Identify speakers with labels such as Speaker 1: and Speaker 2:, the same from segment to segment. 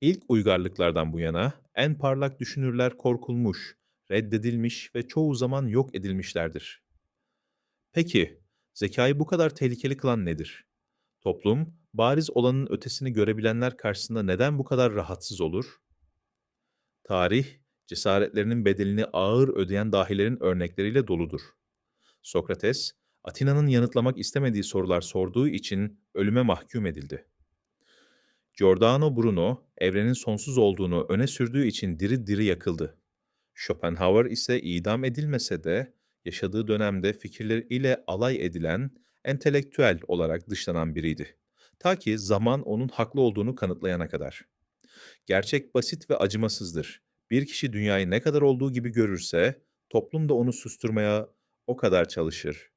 Speaker 1: İlk uygarlıklardan bu yana en parlak düşünürler korkulmuş, reddedilmiş ve çoğu zaman yok edilmişlerdir. Peki, zekayı bu kadar tehlikeli kılan nedir? Toplum, bariz olanın ötesini görebilenler karşısında neden bu kadar rahatsız olur? Tarih, cesaretlerinin bedelini ağır ödeyen dahilerin örnekleriyle doludur. Sokrates, Atina'nın yanıtlamak istemediği sorular sorduğu için ölüme mahkum edildi. Giordano Bruno, evrenin sonsuz olduğunu öne sürdüğü için diri diri yakıldı. Schopenhauer ise idam edilmese de yaşadığı dönemde fikirleriyle alay edilen, entelektüel olarak dışlanan biriydi. Ta ki zaman onun haklı olduğunu kanıtlayana kadar. Gerçek basit ve acımasızdır. Bir kişi dünyayı ne kadar olduğu gibi görürse, toplum da onu susturmaya o kadar çalışır.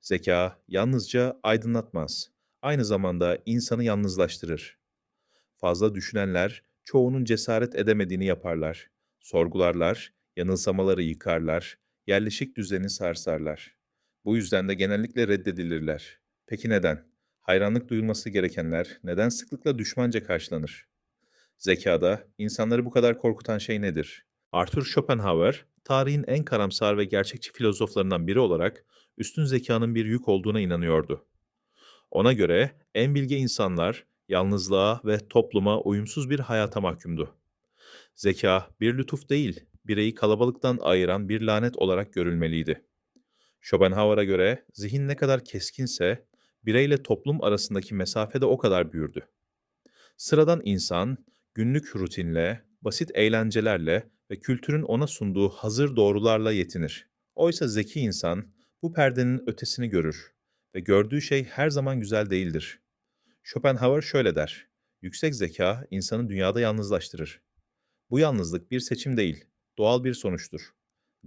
Speaker 1: Zeka yalnızca aydınlatmaz, aynı zamanda insanı yalnızlaştırır. Fazla düşünenler çoğunun cesaret edemediğini yaparlar. Sorgularlar, yanılsamaları yıkarlar, yerleşik düzeni sarsarlar. Bu yüzden de genellikle reddedilirler. Peki neden? Hayranlık duyulması gerekenler neden sıklıkla düşmanca karşılanır? Zekada insanları bu kadar korkutan şey nedir? Arthur Schopenhauer, tarihin en karamsar ve gerçekçi filozoflarından biri olarak üstün zekanın bir yük olduğuna inanıyordu. Ona göre en bilge insanlar yalnızlığa ve topluma uyumsuz bir hayata mahkumdu. Zeka bir lütuf değil, bireyi kalabalıktan ayıran bir lanet olarak görülmeliydi. Schopenhauer'a göre zihin ne kadar keskinse, bireyle toplum arasındaki mesafe de o kadar büyürdü. Sıradan insan, günlük rutinle, basit eğlencelerle ve kültürün ona sunduğu hazır doğrularla yetinir. Oysa zeki insan bu perdenin ötesini görür ve gördüğü şey her zaman güzel değildir. Schopenhauer şöyle der, yüksek zeka insanı dünyada yalnızlaştırır. Bu yalnızlık bir seçim değil, doğal bir sonuçtur.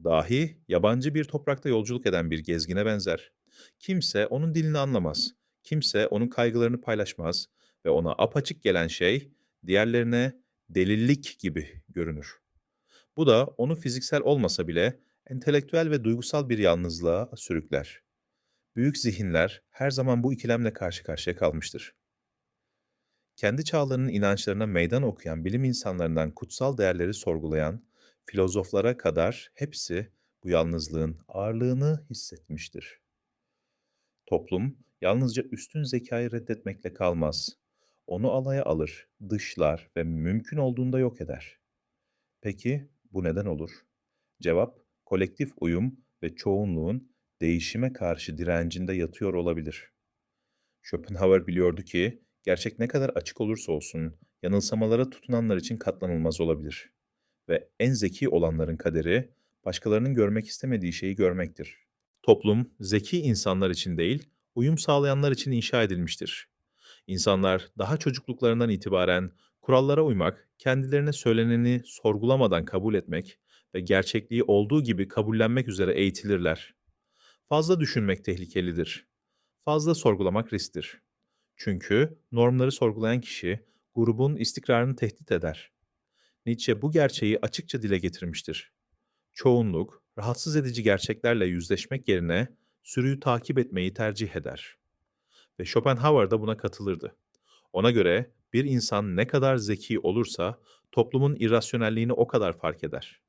Speaker 1: Dahi yabancı bir toprakta yolculuk eden bir gezgine benzer. Kimse onun dilini anlamaz, kimse onun kaygılarını paylaşmaz ve ona apaçık gelen şey diğerlerine delillik gibi görünür. Bu da onu fiziksel olmasa bile entelektüel ve duygusal bir yalnızlığa sürükler. Büyük zihinler her zaman bu ikilemle karşı karşıya kalmıştır. Kendi çağlarının inançlarına meydan okuyan bilim insanlarından kutsal değerleri sorgulayan filozoflara kadar hepsi bu yalnızlığın ağırlığını hissetmiştir. Toplum yalnızca üstün zekayı reddetmekle kalmaz. Onu alaya alır, dışlar ve mümkün olduğunda yok eder. Peki bu neden olur? Cevap, kolektif uyum ve çoğunluğun değişime karşı direncinde yatıyor olabilir. Schopenhauer biliyordu ki, gerçek ne kadar açık olursa olsun, yanılsamalara tutunanlar için katlanılmaz olabilir. Ve en zeki olanların kaderi, başkalarının görmek istemediği şeyi görmektir. Toplum, zeki insanlar için değil, uyum sağlayanlar için inşa edilmiştir. İnsanlar daha çocukluklarından itibaren kurallara uymak, kendilerine söyleneni sorgulamadan kabul etmek ve gerçekliği olduğu gibi kabullenmek üzere eğitilirler. Fazla düşünmek tehlikelidir. Fazla sorgulamak risktir. Çünkü normları sorgulayan kişi grubun istikrarını tehdit eder. Nietzsche bu gerçeği açıkça dile getirmiştir. Çoğunluk, rahatsız edici gerçeklerle yüzleşmek yerine sürüyü takip etmeyi tercih eder. Ve Schopenhauer da buna katılırdı. Ona göre bir insan ne kadar zeki olursa toplumun irrasyonelliğini o kadar fark eder.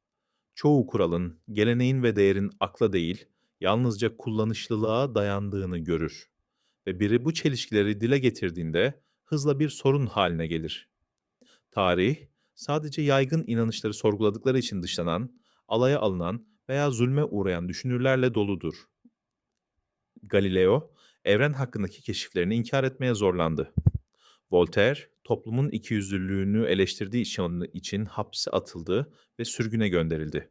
Speaker 1: Çoğu kuralın, geleneğin ve değerin akla değil, yalnızca kullanışlılığa dayandığını görür ve biri bu çelişkileri dile getirdiğinde hızla bir sorun haline gelir. Tarih, sadece yaygın inanışları sorguladıkları için dışlanan, alaya alınan veya zulme uğrayan düşünürlerle doludur. Galileo, evren hakkındaki keşiflerini inkar etmeye zorlandı. Voltaire, toplumun ikiyüzlülüğünü eleştirdiği için hapse atıldı ve sürgüne gönderildi.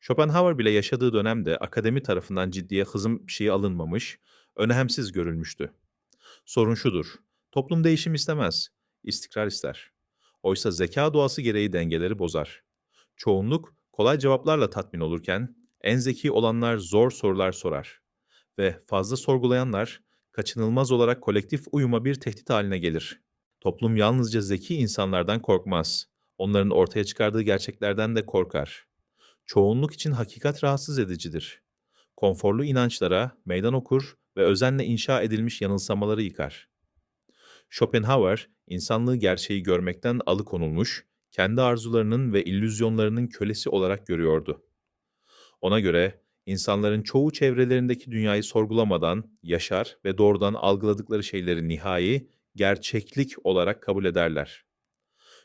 Speaker 1: Schopenhauer bile yaşadığı dönemde akademi tarafından ciddiye hızım bir şey alınmamış, önemsiz görülmüştü. Sorun şudur, toplum değişim istemez, istikrar ister. Oysa zeka doğası gereği dengeleri bozar. Çoğunluk kolay cevaplarla tatmin olurken, en zeki olanlar zor sorular sorar. Ve fazla sorgulayanlar, kaçınılmaz olarak kolektif uyuma bir tehdit haline gelir. Toplum yalnızca zeki insanlardan korkmaz. Onların ortaya çıkardığı gerçeklerden de korkar. Çoğunluk için hakikat rahatsız edicidir. Konforlu inançlara meydan okur ve özenle inşa edilmiş yanılsamaları yıkar. Schopenhauer, insanlığı gerçeği görmekten alıkonulmuş, kendi arzularının ve illüzyonlarının kölesi olarak görüyordu. Ona göre insanların çoğu çevrelerindeki dünyayı sorgulamadan yaşar ve doğrudan algıladıkları şeyleri nihai, gerçeklik olarak kabul ederler.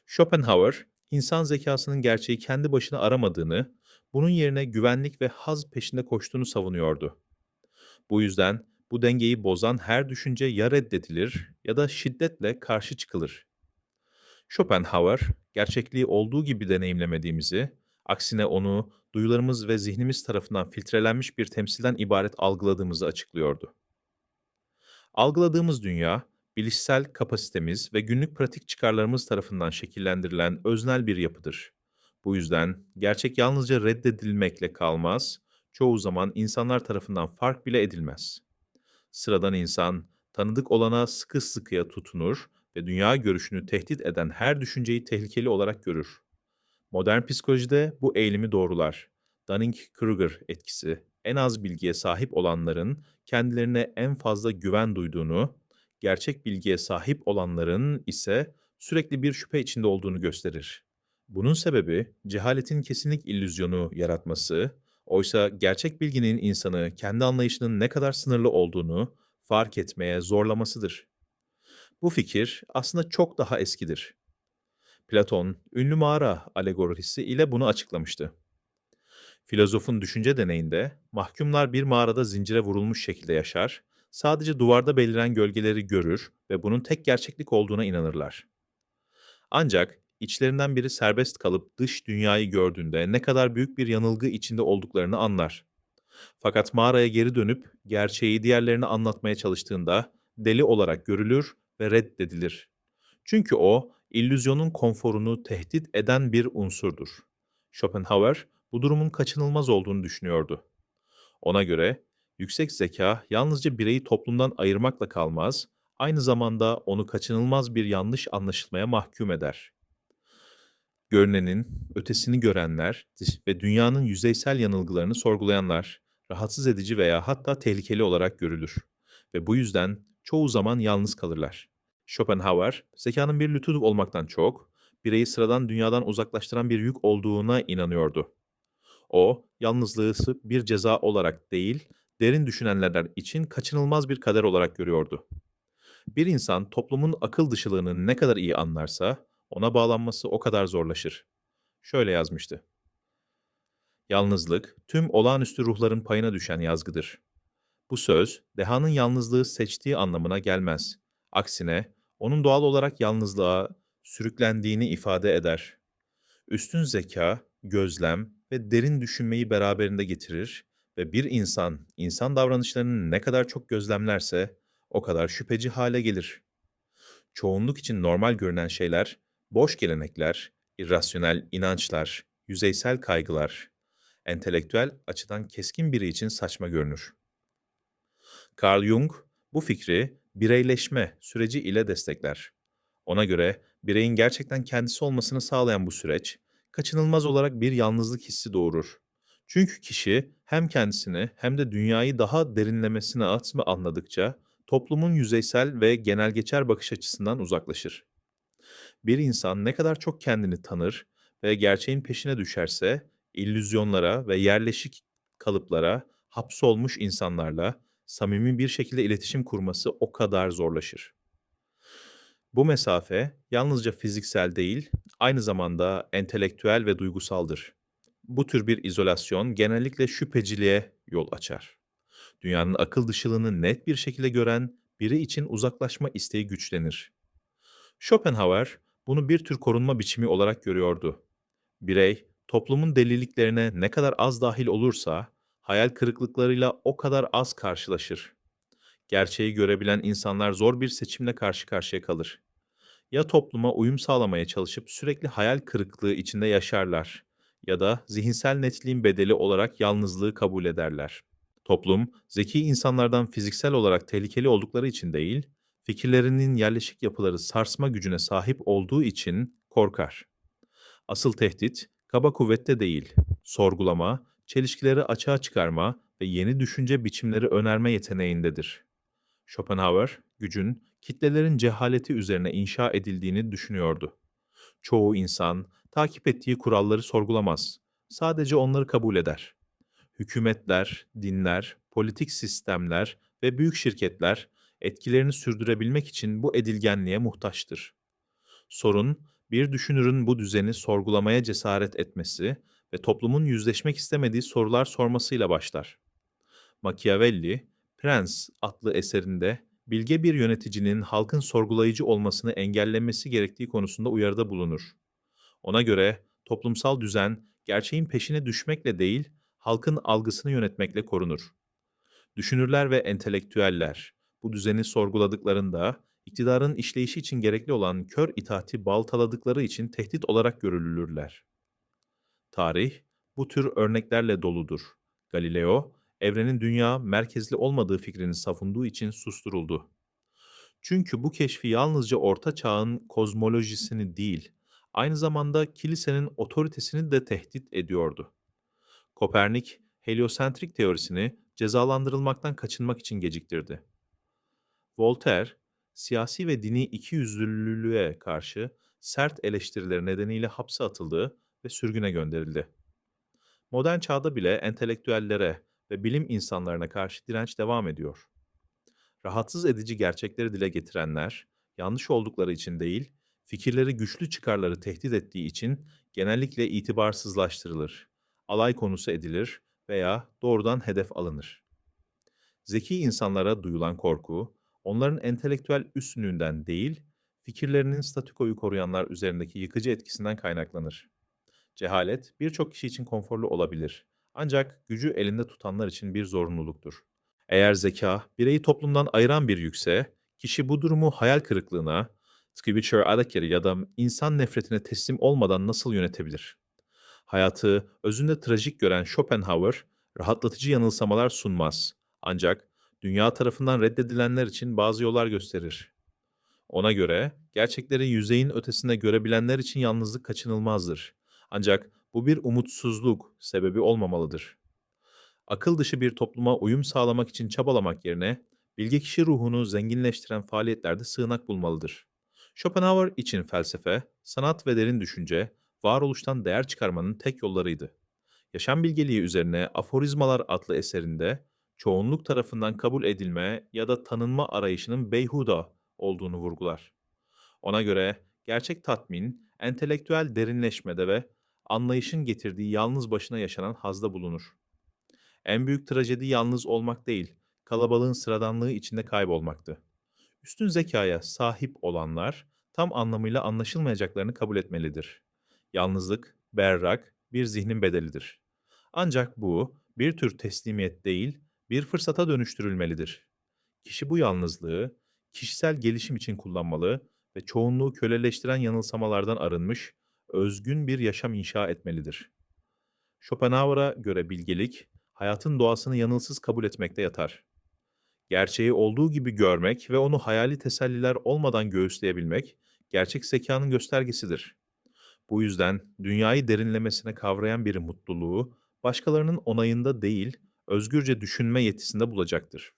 Speaker 1: Schopenhauer, insan zekasının gerçeği kendi başına aramadığını, bunun yerine güvenlik ve haz peşinde koştuğunu savunuyordu. Bu yüzden bu dengeyi bozan her düşünce ya reddedilir ya da şiddetle karşı çıkılır. Schopenhauer, gerçekliği olduğu gibi deneyimlemediğimizi, aksine onu duyularımız ve zihnimiz tarafından filtrelenmiş bir temsilden ibaret algıladığımızı açıklıyordu. Algıladığımız dünya, bilişsel kapasitemiz ve günlük pratik çıkarlarımız tarafından şekillendirilen öznel bir yapıdır. Bu yüzden gerçek yalnızca reddedilmekle kalmaz, çoğu zaman insanlar tarafından fark bile edilmez. Sıradan insan, tanıdık olana sıkı sıkıya tutunur ve dünya görüşünü tehdit eden her düşünceyi tehlikeli olarak görür. Modern psikolojide bu eğilimi doğrular. Dunning-Kruger etkisi, en az bilgiye sahip olanların kendilerine en fazla güven duyduğunu, gerçek bilgiye sahip olanların ise sürekli bir şüphe içinde olduğunu gösterir. Bunun sebebi cehaletin kesinlik illüzyonu yaratması, oysa gerçek bilginin insanı kendi anlayışının ne kadar sınırlı olduğunu fark etmeye zorlamasıdır. Bu fikir aslında çok daha eskidir. Platon, ünlü mağara alegorisi ile bunu açıklamıştı. Filozofun düşünce deneyinde mahkumlar bir mağarada zincire vurulmuş şekilde yaşar, sadece duvarda beliren gölgeleri görür ve bunun tek gerçeklik olduğuna inanırlar. Ancak içlerinden biri serbest kalıp dış dünyayı gördüğünde ne kadar büyük bir yanılgı içinde olduklarını anlar. Fakat mağaraya geri dönüp gerçeği diğerlerine anlatmaya çalıştığında deli olarak görülür ve reddedilir. Çünkü o, illüzyonun konforunu tehdit eden bir unsurdur. Schopenhauer, bu durumun kaçınılmaz olduğunu düşünüyordu. Ona göre, yüksek zeka yalnızca bireyi toplumdan ayırmakla kalmaz, aynı zamanda onu kaçınılmaz bir yanlış anlaşılmaya mahkum eder. Görünenin ötesini görenler ve dünyanın yüzeysel yanılgılarını sorgulayanlar, rahatsız edici veya hatta tehlikeli olarak görülür ve bu yüzden çoğu zaman yalnız kalırlar. Schopenhauer, zekanın bir lütuf olmaktan çok, bireyi sıradan dünyadan uzaklaştıran bir yük olduğuna inanıyordu. O, yalnızlığı bir ceza olarak değil, derin düşünenler için kaçınılmaz bir kader olarak görüyordu. Bir insan toplumun akıl dışılığını ne kadar iyi anlarsa, ona bağlanması o kadar zorlaşır. Şöyle yazmıştı. Yalnızlık, tüm olağanüstü ruhların payına düşen yazgıdır. Bu söz, dehanın yalnızlığı seçtiği anlamına gelmez. Aksine, onun doğal olarak yalnızlığa sürüklendiğini ifade eder. Üstün zeka, gözlem ve derin düşünmeyi beraberinde getirir ve bir insan, insan davranışlarını ne kadar çok gözlemlerse o kadar şüpheci hale gelir. Çoğunluk için normal görünen şeyler, boş gelenekler, irrasyonel inançlar, yüzeysel kaygılar, entelektüel açıdan keskin biri için saçma görünür. Carl Jung bu fikri bireyleşme süreci ile destekler. Ona göre bireyin gerçekten kendisi olmasını sağlayan bu süreç kaçınılmaz olarak bir yalnızlık hissi doğurur. Çünkü kişi hem kendisini hem de dünyayı daha derinlemesine atma anladıkça toplumun yüzeysel ve genelgeçer bakış açısından uzaklaşır. Bir insan ne kadar çok kendini tanır ve gerçeğin peşine düşerse illüzyonlara ve yerleşik kalıplara hapsolmuş insanlarla samimi bir şekilde iletişim kurması o kadar zorlaşır. Bu mesafe yalnızca fiziksel değil, aynı zamanda entelektüel ve duygusaldır. Bu tür bir izolasyon genellikle şüpheciliğe yol açar. Dünyanın akıl dışılığını net bir şekilde gören biri için uzaklaşma isteği güçlenir. Schopenhauer bunu bir tür korunma biçimi olarak görüyordu. Birey, toplumun deliliklerine ne kadar az dahil olursa, hayal kırıklıklarıyla o kadar az karşılaşır. Gerçeği görebilen insanlar zor bir seçimle karşı karşıya kalır. Ya topluma uyum sağlamaya çalışıp sürekli hayal kırıklığı içinde yaşarlar ya da zihinsel netliğin bedeli olarak yalnızlığı kabul ederler. Toplum, zeki insanlardan fiziksel olarak tehlikeli oldukları için değil, fikirlerinin yerleşik yapıları sarsma gücüne sahip olduğu için korkar. Asıl tehdit, kaba kuvvette değil, sorgulama, çelişkileri açığa çıkarma ve yeni düşünce biçimleri önerme yeteneğindedir. Schopenhauer, gücün kitlelerin cehaleti üzerine inşa edildiğini düşünüyordu. Çoğu insan takip ettiği kuralları sorgulamaz. Sadece onları kabul eder. Hükümetler, dinler, politik sistemler ve büyük şirketler etkilerini sürdürebilmek için bu edilgenliğe muhtaçtır. Sorun, bir düşünürün bu düzeni sorgulamaya cesaret etmesi ve toplumun yüzleşmek istemediği sorular sormasıyla başlar. Machiavelli, Prens adlı eserinde bilge bir yöneticinin halkın sorgulayıcı olmasını engellemesi gerektiği konusunda uyarıda bulunur. Ona göre toplumsal düzen gerçeğin peşine düşmekle değil, halkın algısını yönetmekle korunur. Düşünürler ve entelektüeller bu düzeni sorguladıklarında iktidarın işleyişi için gerekli olan kör itaati baltaladıkları için tehdit olarak görülürler. Tarih bu tür örneklerle doludur. Galileo, evrenin dünya merkezli olmadığı fikrini savunduğu için susturuldu. Çünkü bu keşfi yalnızca Orta Çağ'ın kozmolojisini değil, aynı zamanda kilisenin otoritesini de tehdit ediyordu. Kopernik, heliosentrik teorisini cezalandırılmaktan kaçınmak için geciktirdi. Voltaire, siyasi ve dini ikiyüzlülüğe karşı sert eleştirileri nedeniyle hapse atıldı ve sürgüne gönderildi. Modern çağda bile entelektüellere ve bilim insanlarına karşı direnç devam ediyor. Rahatsız edici gerçekleri dile getirenler, yanlış oldukları için değil, fikirleri güçlü çıkarları tehdit ettiği için genellikle itibarsızlaştırılır, alay konusu edilir veya doğrudan hedef alınır. Zeki insanlara duyulan korku, onların entelektüel üstünlüğünden değil, fikirlerinin statükoyu koruyanlar üzerindeki yıkıcı etkisinden kaynaklanır. Cehalet birçok kişi için konforlu olabilir. Ancak gücü elinde tutanlar için bir zorunluluktur. Eğer zeka bireyi toplumdan ayıran bir yükse, kişi bu durumu hayal kırıklığına, Scripture Adakeri ya da insan nefretine teslim olmadan nasıl yönetebilir? Hayatı özünde trajik gören Schopenhauer, rahatlatıcı yanılsamalar sunmaz. Ancak dünya tarafından reddedilenler için bazı yollar gösterir. Ona göre gerçekleri yüzeyin ötesinde görebilenler için yalnızlık kaçınılmazdır. Ancak bu bir umutsuzluk sebebi olmamalıdır. Akıl dışı bir topluma uyum sağlamak için çabalamak yerine bilge kişi ruhunu zenginleştiren faaliyetlerde sığınak bulmalıdır. Schopenhauer için felsefe, sanat ve derin düşünce, varoluştan değer çıkarmanın tek yollarıydı. Yaşam bilgeliği üzerine Aforizmalar adlı eserinde çoğunluk tarafından kabul edilme ya da tanınma arayışının beyhuda olduğunu vurgular. Ona göre gerçek tatmin, entelektüel derinleşmede ve anlayışın getirdiği yalnız başına yaşanan hazda bulunur. En büyük trajedi yalnız olmak değil, kalabalığın sıradanlığı içinde kaybolmaktı. Üstün zekaya sahip olanlar tam anlamıyla anlaşılmayacaklarını kabul etmelidir. Yalnızlık, berrak, bir zihnin bedelidir. Ancak bu bir tür teslimiyet değil, bir fırsata dönüştürülmelidir. Kişi bu yalnızlığı kişisel gelişim için kullanmalı ve çoğunluğu köleleştiren yanılsamalardan arınmış, özgün bir yaşam inşa etmelidir. Schopenhauer'a göre bilgelik, hayatın doğasını yanılsız kabul etmekte yatar. Gerçeği olduğu gibi görmek ve onu hayali teselliler olmadan göğüsleyebilmek, gerçek zekanın göstergesidir. Bu yüzden dünyayı derinlemesine kavrayan bir mutluluğu, başkalarının onayında değil, özgürce düşünme yetisinde bulacaktır.